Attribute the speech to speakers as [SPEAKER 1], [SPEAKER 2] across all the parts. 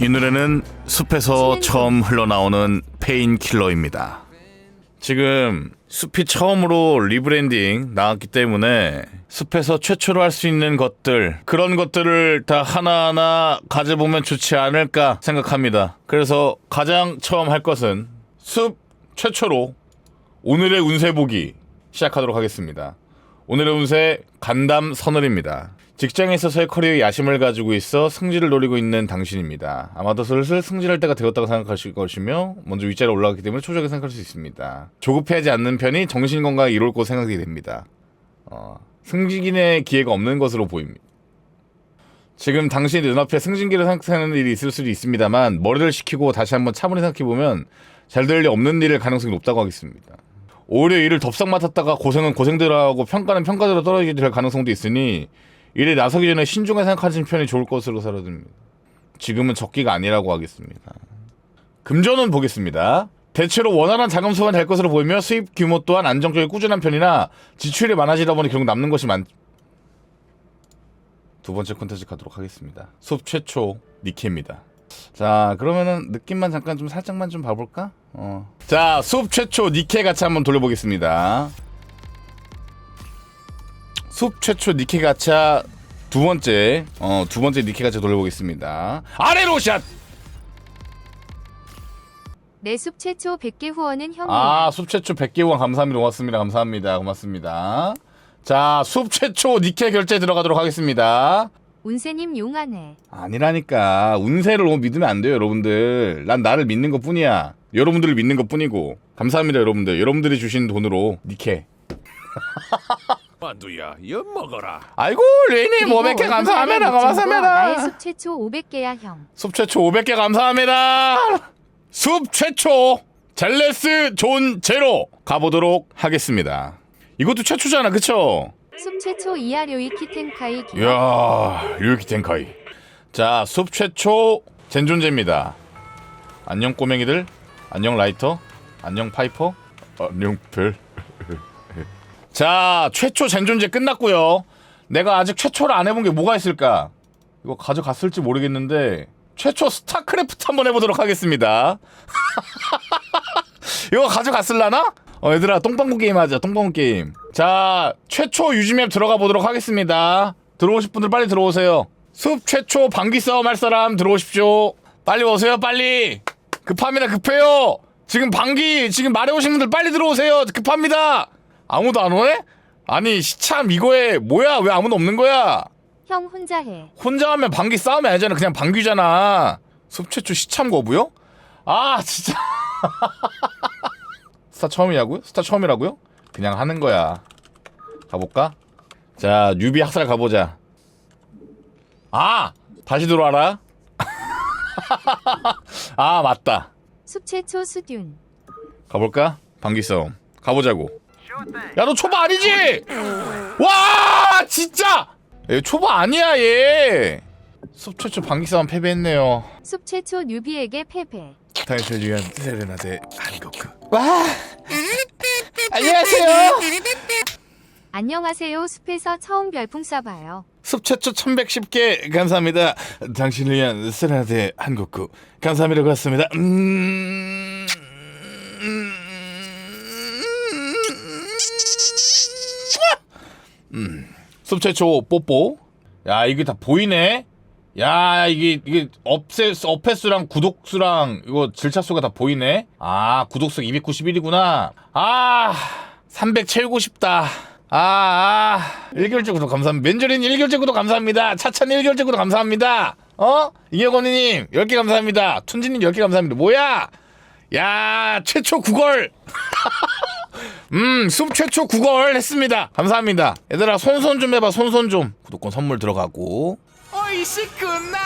[SPEAKER 1] 이 노래는 숲에서 처음 흘러나오는 페인킬러입니다. 지금 숲이 처음으로 리브랜딩 나왔기 때문에 숲에서 최초로 할 수 있는 것들 그런 것들을 다 하나하나 가져보면 좋지 않을까 생각합니다. 그래서 가장 처음 할 것은 숲 최초로 오늘의 운세 보기 시작하도록 하겠습니다. 오늘의 운세 간담 서늘입니다. 직장에 있어서의 커리어에 야심을 가지고 있어 승진을 노리고 있는 당신입니다. 아마도 슬슬 승진할 때가 되었다고 생각하실 것이며 먼저 윗자리에 올라갔기 때문에 초조하게 생각할 수 있습니다. 조급해하지 않는 편이 정신 건강에 이로울 것으로 생각이 됩니다. 어, 승진의 기회가 없는 것으로 보입니다. 지금 당신 눈앞에 승진기를 생각하는 일이 있을 수도 있습니다만 머리를 식히고 다시 한번 차분히 생각해보면 잘될리 없는 일일 가능성이 높다고 하겠습니다. 오히려 일을 덥석 맡았다가 고생은 고생대로 하고 평가는 평가대로 떨어지게 될 가능성도 있으니 일에 나서기 전에 신중하게 생각하시는 편이 좋을 것으로 사라집니다. 지금은 적기가 아니라고 하겠습니다. 금전은 보겠습니다. 대체로 원활한 자금 수가 될 것으로 보이며 수입 규모 또한 안정적이고 꾸준한 편이나 지출이 많아지다 보니 결국 남는 것이 많. 두 번째 콘텐츠 가도록 하겠습니다. 숲 최초 니케입니다. 자 그러면은 느낌만 잠깐 좀 살짝만 좀 봐볼까? 어. 자, 숲 최초 니케 같이 한번 돌려보겠습니다. 숲 최초 니케 가차 두 번째, 어, 두 번째 니케 가차 돌려보겠습니다. 아래로 샷!
[SPEAKER 2] 내 숲 최초 100개 후원은 형이야.
[SPEAKER 1] 아, 숲 최초 100개 후원 감사합니다. 고맙습니다. 감사합니다. 고맙습니다. 자, 숲 최초 니케 결제 들어가도록 하겠습니다.
[SPEAKER 2] 운세님 용하네.
[SPEAKER 1] 아니라니까. 운세를 너무 믿으면 안 돼요, 여러분들. 난 나를 믿는 것 뿐이야. 여러분들을 믿는 것 뿐이고. 감사합니다, 여러분들. 여러분들이 주신 돈으로 니케.
[SPEAKER 3] 만두야 엿 먹어라
[SPEAKER 1] 아이고, 레이님
[SPEAKER 2] 그리고
[SPEAKER 1] 500개
[SPEAKER 2] 월급
[SPEAKER 1] 감사합니다.
[SPEAKER 2] 하나 묻힌 거 나의
[SPEAKER 1] 고맙습니다.
[SPEAKER 2] 숲 최초 500개야 형.
[SPEAKER 1] 숲 최초 500개 감사합니다. 숲 최초 젤레스 존 제로 가보도록 하겠습니다. 이것도 최초잖아, 그쵸?
[SPEAKER 2] 숲 최초 이하료이 키텐카이 기.
[SPEAKER 1] 이야, 류키 텐카이. 자, 숲 최초 젠존제입니다. 안녕 꼬맹이들. 안녕 라이터. 안녕 파이퍼. 안녕 벨. 자, 최초 젠존제 끝났고요. 내가 아직 최초를 안 해본 게 뭐가 있을까? 이거 가져갔을지 모르겠는데 최초 스타크래프트 한번 해보도록 하겠습니다. 이거 가져갔을라나? 어, 얘들아 똥방구 게임 하자 똥방구 게임 자 최초 유지맵 들어가 보도록 하겠습니다 들어오실 분들 빨리 들어오세요 숲 최초 방귀 싸움 할 사람 들어오십시오 빨리 오세요 빨리 급합니다 급해요 지금 방귀 지금 말해오신 분들 빨리 들어오세요 급합니다 아무도 안 오네? 아니 시참 이거에 뭐야 왜 아무도 없는 거야
[SPEAKER 2] 형 혼자 해.
[SPEAKER 1] 혼자 하면 방귀 싸움이 아니잖아 그냥 방귀잖아 숲 최초 시참 거부요? 아 진짜 스타 처음이라고요? 스타 처음이라고요? 그냥 하는 거야 가볼까? 자 뉴비 학살 가보자 아 다시 들어와라 아 맞다
[SPEAKER 2] 숲 최초 수듐.
[SPEAKER 1] 가볼까? 방귀 싸움 가보자고 야 너 초보 아니지? 와 진짜! 얘 초보 아니야 얘 숲 최초 방귀 싸움 패배했네요.
[SPEAKER 2] 숲 최초 뉴비에게 패배.
[SPEAKER 1] 당신을 위한 세레나데 한국그 와! 안녕하세요.
[SPEAKER 2] 안녕하세요. 숲에서 처음 별풍 쏴봐요.
[SPEAKER 1] 숲 최초 1110개 감사합니다. 당신을 위한 세레나데 한국그 감사합니다. 고맙습니다. 음... 음. 숲 최초 뽀뽀. 야 이게 다 보이네? 야 이게 이게 업세 업횟수랑 구독수랑 이거 질차수가 다 보이네? 아 구독수 291이구나. 아 300 채우고 싶다. 아, 아. 1개월째 구독 감사합니다. 맨저린 1개월째 구독 감사합니다. 차찬 1개월째 구독 감사합니다. 어? 이혁원님 10개 감사합니다. 툰지님 10개 감사합니다. 뭐야? 야 최초 9걸 음, 숲 최초 9걸 했습니다. 감사합니다. 얘들아, 손손 좀 해봐, 손손 좀. 구독권 선물 들어가고.
[SPEAKER 3] 어이씨 끝나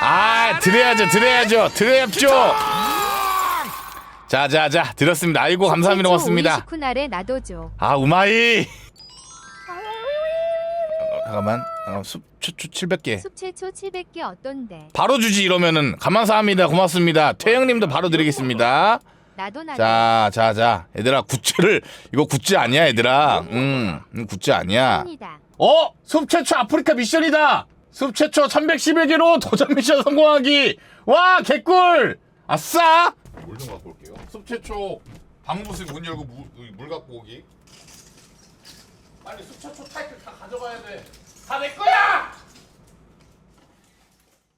[SPEAKER 1] 아, 드려야죠, 드려야죠, 드려야죠. 자, 자, 자, 드렸습니다. 아이고, 감사합니다, 고맙습니다.
[SPEAKER 2] 오이시쿠나레 나도 줘.
[SPEAKER 1] 아, 우마이. 어, 잠깐만, 잠깐만, 숲 최초 700개.
[SPEAKER 2] 숲 최초 700개 어떤데?
[SPEAKER 1] 바로 주지 이러면은 감사합니다, 고맙습니다. 태영님도 바로 드리겠습니다.
[SPEAKER 2] 나도 나도.
[SPEAKER 1] 자, 자, 자, 얘들아, 굿즈를 이거 굿즈 아니야, 얘들아. 음, 음, 굿즈 아니야.
[SPEAKER 2] 니다
[SPEAKER 1] 어? 숲 최초 아프리카 미션이다. 숲 최초 1111개로 도전 미션 성공하기. 와 개꿀. 아싸. 물 좀 갖고 올게요. 숲 최초 방부스 문 열고 물, 물 갖고 오기. 빨리 숲 최초 타이틀 다 가져가야 돼. 다 내 거야.